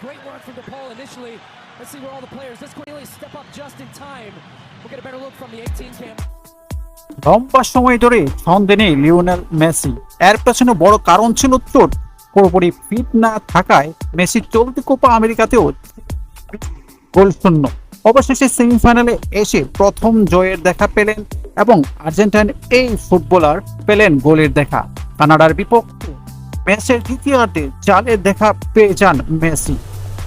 great work from DePaul initially. Let's see where all the players. This Cornelius step up just in time. We'll get a better look from the 18 cam. লম্বা সময় ধরে ছন্দে নেই Lionel Messi এর পেছনে বড় কারণ ছিল চোট পুরোপুরি ফিট না থাকায় মেসি চলতি কোপা আমেরিকাতেও গোল শূন্য অবশেষে সেমিফাইনালে এসে প্রথম জয়ের দেখা পেলেন এবং আর্জেন্টাইন এই ফুটবলার পেলেন গোলের দেখা কানাডার বিপক্ষে ম্যাচের দ্বিতীয়ার্ধে চালের দেখা পেয়ে যান মেসি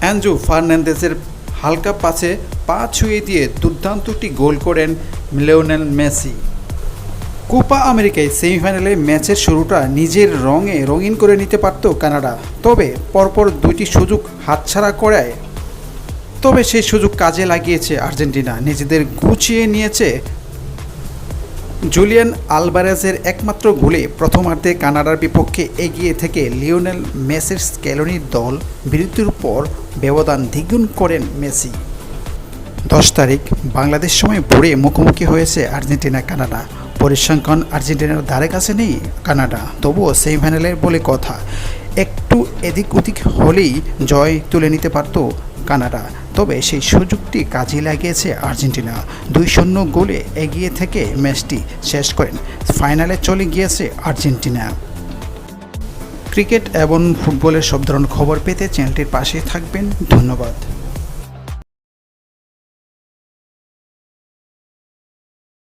অ্যান্ড্রু ফার্নান্দেজের হালকা পাছে পা ছুঁয়ে দিয়ে দুর্দান্ত একটি গোল করেন লিওনেল মেসি। কোপা আমেরিকায় সেমিফাইনালে ম্যাচের শুরুটা নিজের রঙে রঙিন করে নিতে পারত কানাডা। তবে পরপর দুইটি সুযোগ হাতছাড়া করায় তবে সেই সুযোগ কাজে লাগিয়েছে আর্জেন্টিনা। নিজেদের গুছিয়ে নিয়েছে জুলিয়ান আলবারেজের একমাত্র গোলে প্রথমার্ধে কানাডার বিপক্ষে এগিয়ে থেকে লিওনেল মেসির স্কেলনির দল বিরতির পর ব্যবধান দ্বিগুণ করেন মেসি। দশ তারিখ, বাংলাদেশ সময় ভোরে মুখোমুখি হয়েছে আর্জেন্টিনা, কানাডা। পরিসংখ্যান আর্জেন্টিনার ধারে কাছে নেই কানাডা। তবুও সেমিফাইনালের বলে কথা, একটু এদিক ওদিক হলেই জয় তুলে নিতে পারত কানাডা। তবে সেই সুযোগটি কাজে লাগিয়েছে আর্জেন্টিনা। দুই শূন্য গোলে এগিয়ে থেকে ম্যাচটি শেষ করেন। ফাইনালে চলে গিয়েছে আর্জেন্টিনা। ক্রিকেট এবং ফুটবলের সব ধরনের খবর পেতে চ্যানেলটির পাশে থাকবেন। ধন্যবাদ।